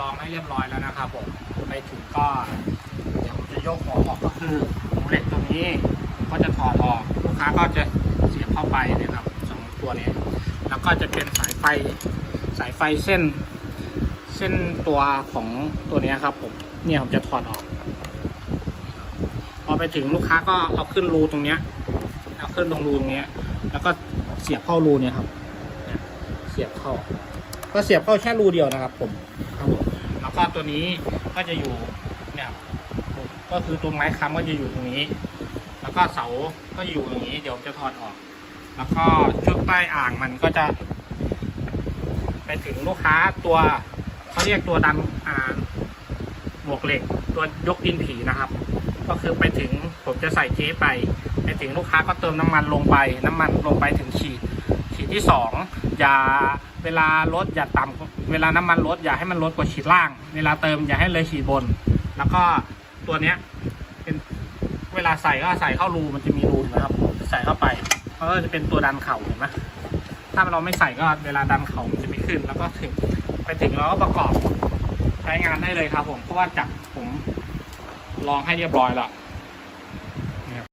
ลองให้เรียบร้อยแล้วนะครับผมไปถึงก็เดี๋ยวผมจะยกหัวออกก็คือหูเหล็กตัวนี้ก็จะถอดออกลูกค้าก็จะเสียบเข้าไปนะครับสองตัวนี้ แล้วก็จะเป็นสายไฟสายไฟเส้น เส้นตัวของตัวนี้ครับผมเนี่ยผมจะถอดออก พอไปถึงลูกค้าก็เอาขึ้นรูตรงเนี้ยเอาขึ้นตรงรูตรงนี้แล้วก็เสียบเข้ารูเนี่ยครับเนี่ยเสียบเข้า ก็เสียบเข้าแค่รูเดียวนะครับ ผมครับผมแล้วก็ตัวนี้ก็จะอยู่เนี่ยก็คือตัวไม้ค้ำก็จะอยู่ตรงนี้ แล้วก็เสาก็อยู่ตรงนี้ เดี๋ยวจะถอดออก แล้วก็ชุดใต้อ่างมันก็จะ ไปถึงลูกค้าตัวเขาเรียกตัวดันอ่าหมวกเหล็ก ตัวยกดินผีนะครับ ก็คือไปถึงผมจะใส่เจ๊ไป ไปถึงลูกค้าก็เติมน้ำมันลงไป น้ำมันลงไปถึงขีด ที่สองอย่าเวลาลดอย่าต่ำเวลาน้ำมันลดอย่าให้มันลดกว่าขีดล่าง เวลาเติมอย่าให้เลยขีดบน แล้วก็ตัวเนี้ยเป็นเวลาใส่ก็ใส่เข้ารูมันจะมีรูนะครับ ใส่เข้าไปก็จะเป็นตัวดันเข่าเห็นไหมถ้าเราไม่ใส่ก็เวลาดันเข่ามันจะไม่ขึ้น แล้วก็ถึงไปถึงเราก็ประกอบใช้งานได้เลยครับผมเพราะว่าจักผมลองให้เรียบร้อยแล้ว